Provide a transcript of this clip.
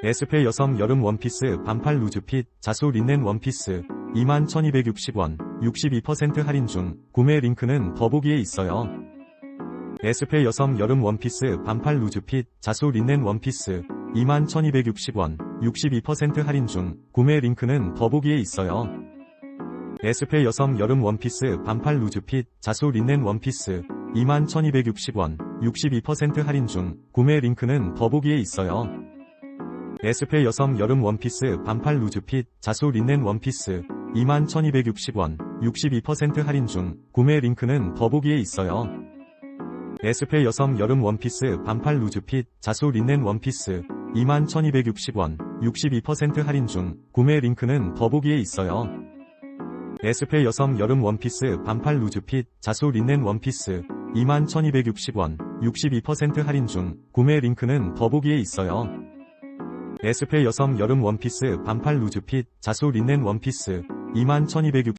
에스페 여성 여름 원피스 반팔 루즈핏 자수 린넨 원피스 21,260원 62% 할인 중 구매 링크는 더보기에 있어요. 에스페 여성 여름 원피스 반팔 루즈핏 자수 린넨 원피스 21,260원 62% 할인 중 구매 링크는 더보기에 있어요. 에스페 여성 여름 원피스 반팔 루즈핏 자수 린넨 원피스 21,260원 62% 할인 중 구매 링크는 더보기에 있어요. 에스페 여성 여름 원피스 반팔 루즈핏 자수 린넨 원피스 21,260원 62% 할인 중 구매 링크는 더보기에 있어요. 에스페 여성 여름 원피스 반팔 루즈핏 자수 린넨 원피스 21,260원 62% 할인 중 구매 링크는 더보기에 있어요. 에스페 여성 여름 원피스 반팔 루즈핏 자수 린넨 원피스 21,260원 62% 할인 중 구매 링크는 더보기에 있어요. 에스페 여성 여름 원피스 반팔 루즈핏 자수 린넨 원피스 21,260